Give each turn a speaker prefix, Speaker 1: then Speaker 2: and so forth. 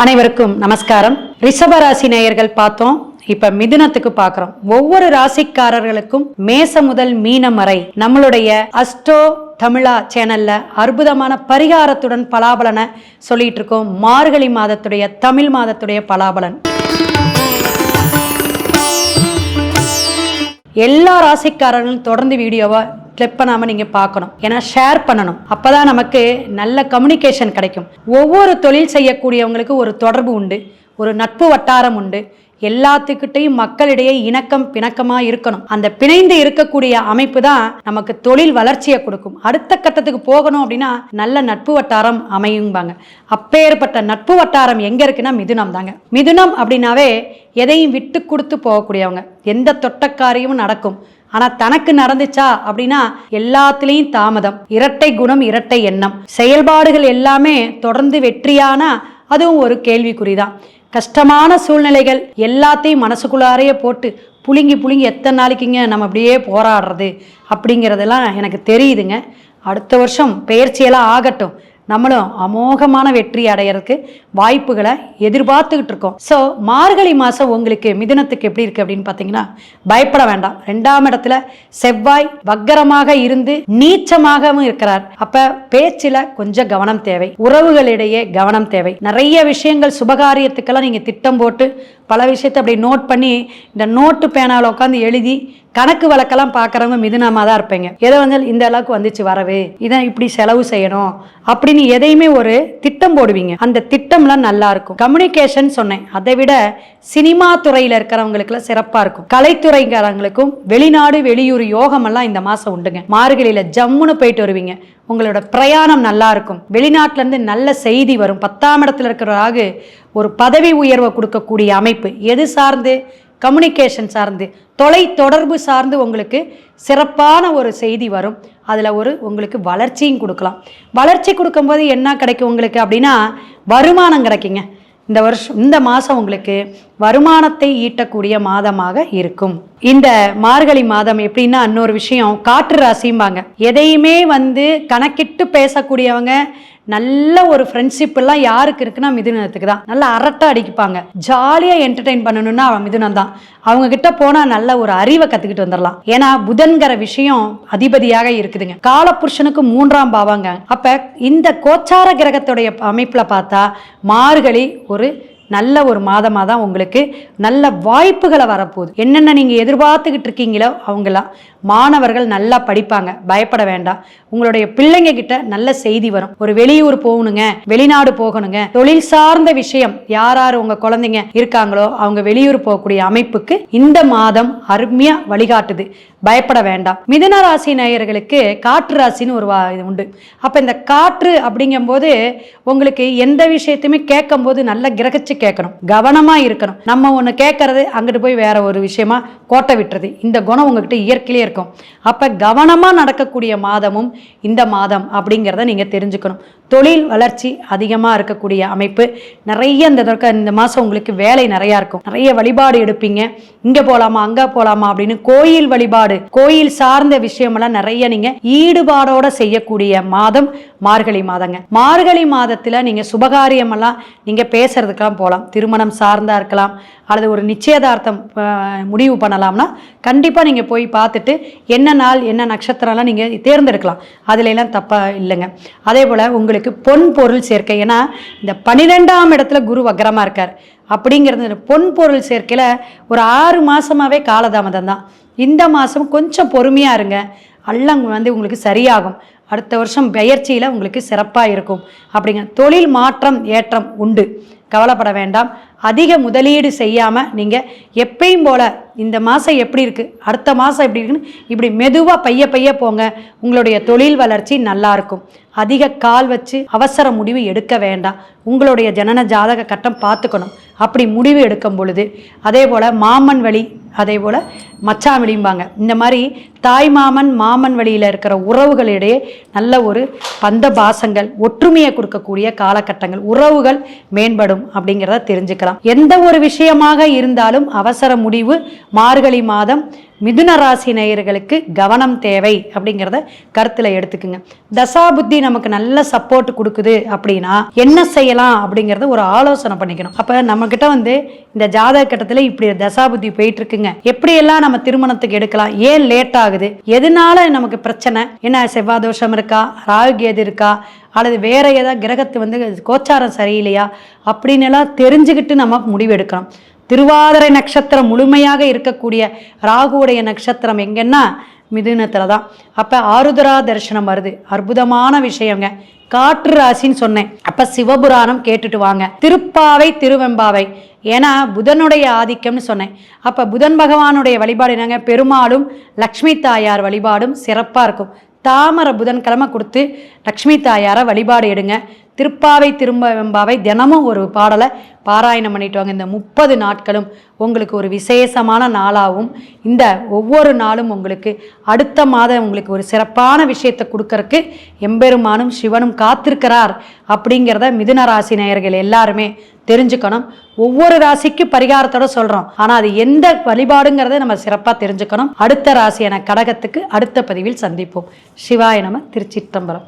Speaker 1: அனைவருக்கும் நமஸ்காரம். ரிஷபராசி நேயர்கள் பார்த்தோம். இப்ப மிதுனத்துக்கு பாக்குறோம் ஒவ்வொரு ராசிக்காரர்களுக்கும் மேச முதல் மீனம் வரை நம்மளுடைய அஸ்டோ தமிழா சேனல்ல அற்புதமான பரிகாரத்துடன் பலாபலனை சொல்லிட்டு இருக்கோம். மார்கழி மாதத்துடைய தமிழ் மாதத்துடைய பலாபலன். எல்லா ராசிக்காரர்களும் தொடர்ந்து வீடியோவை கிளிக் பண்ணாமல் நீங்கள் பார்க்கணும். ஏன்னா ஷேர் பண்ணணும். அப்போ தான் நமக்கு நல்ல கம்யூனிகேஷன் கிடைக்கும். ஒவ்வொரு தொழில் செய்யக்கூடியவங்களுக்கு ஒரு தொடர்பு உண்டு. ஒரு நட்பு வட்டாரம் உண்டு. எல்லாத்துக்கிட்டையும் மக்களிடையே இணக்கம் பிணக்கமாக இருக்கணும். அந்த பிணைந்து இருக்கக்கூடிய அமைப்பு தான் நமக்கு தொழில் வளர்ச்சியை கொடுக்கும். அடுத்த கட்டத்துக்கு போகணும் அப்படின்னா நல்ல நட்பு வட்டாரம் அமையும்பாங்க. அப்பேற்பட்ட நட்பு வட்டாரம் எங்கே இருக்குன்னா மிதுனம் தாங்க. மிதுனம் அப்படின்னாவே எதையும் விட்டு கொடுத்து போகக்கூடியவங்க. எந்த தொட்டக்காரியமும் நடக்கும். ஆனால் தனக்கு நடந்துச்சா அப்படின்னா எல்லாத்துலேயும் தாமதம். இரட்டை குணம் இரட்டை எண்ணம். செயல்பாடுகள் எல்லாமே தொடர்ந்து வெற்றியானா அதுவும் ஒரு கேள்விக்குறிதான். கஷ்டமான சூழ்நிலைகள் எல்லாத்தையும் மனசுக்குள்ளாரையே போட்டு புழுங்கி புழுங்கி எத்தனை நாளைக்குங்க நம்ம அப்படியே போராடுறது அப்படிங்கிறதெல்லாம் எனக்கு தெரியுதுங்க. அடுத்த வருஷம் பயிற்சியெல்லாம் ஆகட்டும். நம்மளும் அமோகமான வெற்றி அடையிறதுக்கு வாய்ப்புகளை எதிர்பார்த்துக்கிட்டு இருக்கோம். ஸோ மார்கழி மாதம் உங்களுக்கு மிதுனத்துக்கு எப்படி இருக்குது அப்படின்னு பார்த்தீங்கன்னா பயப்பட வேண்டாம். ரெண்டாம் இடத்துல செவ்வாய் வக்கரமாக இருந்து நீச்சமாகவும் இருக்கிறார். அப்போ பேச்சில் கொஞ்சம் கவனம் தேவை. உறவுகளிடையே கவனம் தேவை. நிறைய விஷயங்கள் சுபகாரியத்துக்கெல்லாம் நீங்கள் திட்டம் போட்டு பல விஷயத்தை அப்படி நோட் பண்ணி இந்த நோட்டு பேனாவில் உட்காந்து எழுதி கணக்கு வழக்கெல்லாம் பார்க்குறவங்க மிதுனமாக தான் இருப்பீங்க. எதை வந்து இந்த அளவுக்கு வந்துச்சு வரவு. இதை இப்படி செலவு செய்யணும் அப்படின்னு எதையுமே ஒரு திட்டம் போடுவீங்க. அந்த திட்டம்லாம் நல்லா இருக்கும். கம்யூனிகேஷன் சொன்னேன். அதை விட சினிமா துறையில் இருக்கிறவங்களுக்குலாம் சிறப்பாக இருக்கும். கலைத்துறைங்கிறவங்களுக்கும் வெளிநாடு வெளியூர் யோகமெல்லாம் இந்த மாதம் உண்டுங்க. மார்கழியில் ஜம்முன்னு போயிட்டு வருவீங்க. உங்களோட பிரயாணம் நல்லா இருக்கும். வெளிநாட்டிலேருந்து நல்ல செய்தி வரும். பத்தாம் இடத்துல இருக்கிறவராக ஒரு பதவி உயர்வை கொடுக்கக்கூடிய அமைப்பு. எது சார்ந்து கம்யூனிகேஷன் சார்ந்து தொலை தொடர்பு சார்ந்து உங்களுக்கு சிறப்பான ஒரு செய்தி வரும். அதில் ஒரு உங்களுக்கு வளர்ச்சியும் கொடுக்கலாம். வளர்ச்சி கொடுக்கும்போது என்ன கிடைக்கும் உங்களுக்கு அப்படின்னா வருமானம் கிடைக்குங்க. இந்த வருஷம் இந்த மாதம் உங்களுக்கு வருமானத்தை ஈட்டக்கூடிய மாதமாக இருக்கும். இந்த மார்கழி மாதம் எப்படின்னா இன்னொரு விஷயம் காற்று ராசிம்பாங்க. எதையுமே வந்து கணக்கிட்டு பேசக்கூடியவங்க நல்ல ஒரு ஃப்ரெண்ட்ஷிப் எல்லாம் யாருக்கு இருக்குன்னா மிதுனத்துக்கு தான். நல்லா அரட்டை அடிப்பாங்க. ஜாலியாக என்டர்டெயின் பண்ணணும்னா அவன் மிதுனம் தான். அவங்க கிட்ட போனால் நல்ல ஒரு அறிவை கற்றுக்கிட்டு வந்துடலாம். ஏன்னா புதன்கிற விஷயம் அதிபதியாக இருக்குதுங்க. காலப்புருஷனுக்கு மூன்றாம் பாவாங்க. அப்போ இந்த கோச்சார கிரகத்துடைய அமைப்பில் பார்த்தா மார்கழி ஒரு நல்ல ஒரு மாதமாக தான் உங்களுக்கு நல்ல வாய்ப்புகளை வரப்போகுது. என்னென்ன நீங்கள் எதிர்பார்த்துக்கிட்டு இருக்கீங்களோ அவங்களாம் மாணவர்கள் நல்லா படிப்பாங்க. பயப்பட வேண்டாம். உங்களுடைய பிள்ளைங்க கிட்ட நல்ல செய்தி வரும். ஒரு வெளியூர் போகணுங்க வெளிநாடு போகணுங்க தொழில் சார்ந்த விஷயம் யார் யார் உங்க குழந்தைங்க இருக்காங்களோ அவங்க வெளியூர் போகக்கூடிய அமைப்புக்கு இந்த மாதம் அருமையா வழிகாட்டுது. பயப்பட வேண்டாம். மிதன ராசி நேயர்களுக்கு காற்று ராசின்னு ஒரு வா- இது உண்டு. அப்போ இந்த காற்று அப்படிங்கும்போது உங்களுக்கு எந்த விஷயத்தையுமே கேட்கும்போது நல்ல கிரகச்சு கேட்கணும். கவனமா இருக்கணும். நம்ம ஒன்று கேட்கறது அங்கிட்டு போய் வேற ஒரு விஷயமா கோட்டை விட்டுறது. இந்த குணம் உங்ககிட்ட இயற்கையிலே இருக்கும். அப்போ கவனமாக நடக்கக்கூடிய மாதமும் இந்த மாதம் அப்படிங்கிறத நீங்கள் தெரிஞ்சுக்கணும். தொழில் வளர்ச்சி அதிகமாக இருக்கக்கூடிய அமைப்பு. நிறைய இந்த தடவை இந்த மாதம் உங்களுக்கு வேலை நிறையா இருக்கும். நிறைய வழிபாடு எடுப்பீங்க. இங்கே போகலாமா அங்கே போகலாமா அப்படின்னு கோயில் வழிபாடு கோயில் சார்ந்த விஷயமெல்லாம் நிறைய நீங்கள் ஈடுபாடோட செய்யக்கூடிய மாதம் மார்கழி மாதங்க. மார்கழி மாதத்தில் நீங்கள் சுபகாரியமெல்லாம் நீங்கள் பேசுறதுக்கெல்லாம் போகலாம் திருமணம் சார்ந்தா இருக்கலாம். அல்லது ஒரு நிச்சயதார்த்தம் முடிவு பண்ணலாம்னா கண்டிப்பாக நீங்கள் போய் பார்த்துட்டு என்ன நாள் என்ன நட்சத்திரம்லாம் நீங்கள் தேர்ந்தெடுக்கலாம். அதுல எல்லாம் தப்பாக இல்லைங்க. அதே போல் உங்களுக்கு பொன் பொருள் சேர்க்கை. ஏன்னா இந்த பன்னிரெண்டாம் இடத்துல குரு வக்கரமாக இருக்கார். அப்படிங்கிறது பொன் பொருள் சேர்க்கையில் ஒரு ஆறு மாதமாகவே காலதாமதம் தான். இந்த மாதம் கொஞ்சம் பொறுமையாக இருங்க. எல்லாம் வந்து உங்களுக்கு சரியாகும். அடுத்த வருஷம் பயிற்சியில் உங்களுக்கு சிறப்பாக இருக்கும். அப்படிங்க தொழில் மாற்றம் ஏற்றம் உண்டு. கவலைப்பட வேண்டாம். அதிக முதலீடு செய்யாமல் நீங்கள் எப்பயும் போல் இந்த மாதம் எப்படி இருக்குது அடுத்த மாதம் எப்படி இருக்குன்னு இப்படி மெதுவாக பைய பைய போங்க. உங்களுடைய தொழில் வளர்ச்சி நல்லா இருக்கும். அதிக கால் வச்சு அவசர முடிவு எடுக்க வேண்டாம். உங்களுடைய ஜனன ஜாதக கட்டம் பார்த்துக்கணும். அப்படி முடிவு எடுக்கும் பொழுது அதே போல் மாமன் வழி அதே போல் மச்சான் வழிம்பாங்க. இந்த மாதிரி தாய் மாமன் மாமன் வழியில் இருக்கிற உறவுகளிடையே நல்ல ஒரு பந்த பாசங்கள் ஒற்றுமையை கொடுக்கக்கூடிய காலகட்டங்கள் உறவுகள் மேம்படும். அப்படிங்கிறத தெரிஞ்சுக்கலாம். எந்த ஒரு விஷயமாக இருந்தாலும் அவசர முடிவு மார்கழி மாதம் மிதுன ராசி நேயர்களுக்கு கவனம் தேவை அப்படிங்கிறத கருத்தில் எடுத்துக்குங்க. தசாபுத்தி நமக்கு நல்ல சப்போர்ட் கொடுக்குது அப்படின்னா என்ன செய்யலாம் அப்படிங்கிறத ஒரு ஆலோசனை பண்ணிக்கணும். அப்போ நம்மக்கிட்ட வந்து இந்த ஜாதக கட்டத்தில் இப்படி தசாபுத்தி போயிட்டு இருக்குங்க எப்படியெல்லாம் நம்ம திருமணத்துக்கு எடுக்கலாம்? ஏன் லேட் ஆகுது? எதனால நமக்கு பிரச்சனை? என்ன செவ்வாய் தோஷம் இருக்கா? ராகு கேது இருக்கா? அல்லது வேற ஏதாவது கிரகத்து வந்து கோச்சாரம் சரியில்லையா? அப்படின்னு எல்லாம் தெரிஞ்சுக்கிட்டு நம்ம முடிவு எடுக்கணும். திருவாதிரை நட்சத்திரம் முழுமையாக இருக்கக்கூடிய ராகுவுடைய நட்சத்திரம் எங்கன்னா மிதுனத்தில் தான். அப்போ ஆருத்ரா தரிசனம் வருது. அற்புதமான விஷயங்க. காற்று ராசின்னு சொன்னேன். அப்போ சிவபுராணம் கேட்டுட்டு வாங்க. திருப்பாவை திருவெம்பாவை. ஏன்னா புதனுடைய ஆதிக்கம்னு சொன்னேன். அப்போ புதன் பகவானுடைய வழிபாடு என்னங்க? பெருமாளும் லக்ஷ்மி தாயார் வழிபாடும் சிறப்பாக இருக்கும். தாமரை புதன்கிழமை கொடுத்து லக்ஷ்மி தாயாரை வழிபாடு எடுங்க. திருப்பாவை திரும்ப வெம்பாவை தினமும் ஒரு பாடலை பாராயணம் பண்ணிட்டு வாங்க இந்த முப்பது நாட்களும் உங்களுக்கு ஒரு விசேஷமான நாளாகவும் இந்த ஒவ்வொரு நாளும் உங்களுக்கு அடுத்த மாதம் உங்களுக்கு ஒரு சிறப்பான விஷயத்தை கொடுக்கறக்கு எம்பெருமானும் சிவனும் காத்திருக்கிறார் அப்படிங்கிறத மிதுன ராசி நேயர்கள் எல்லாருமே தெரிஞ்சுக்கணும். ஒவ்வொரு ராசிக்கு பரிகாரத்தோட சொல்கிறோம் ஆனால் அது எந்த வழிபாடுங்கிறத நம்ம சிறப்பாக தெரிஞ்சுக்கணும். அடுத்த ராசியான கடகத்துக்கு அடுத்த பதிவில் சந்திப்போம். சிவாய நம திருச்சிற்றம்பலம்.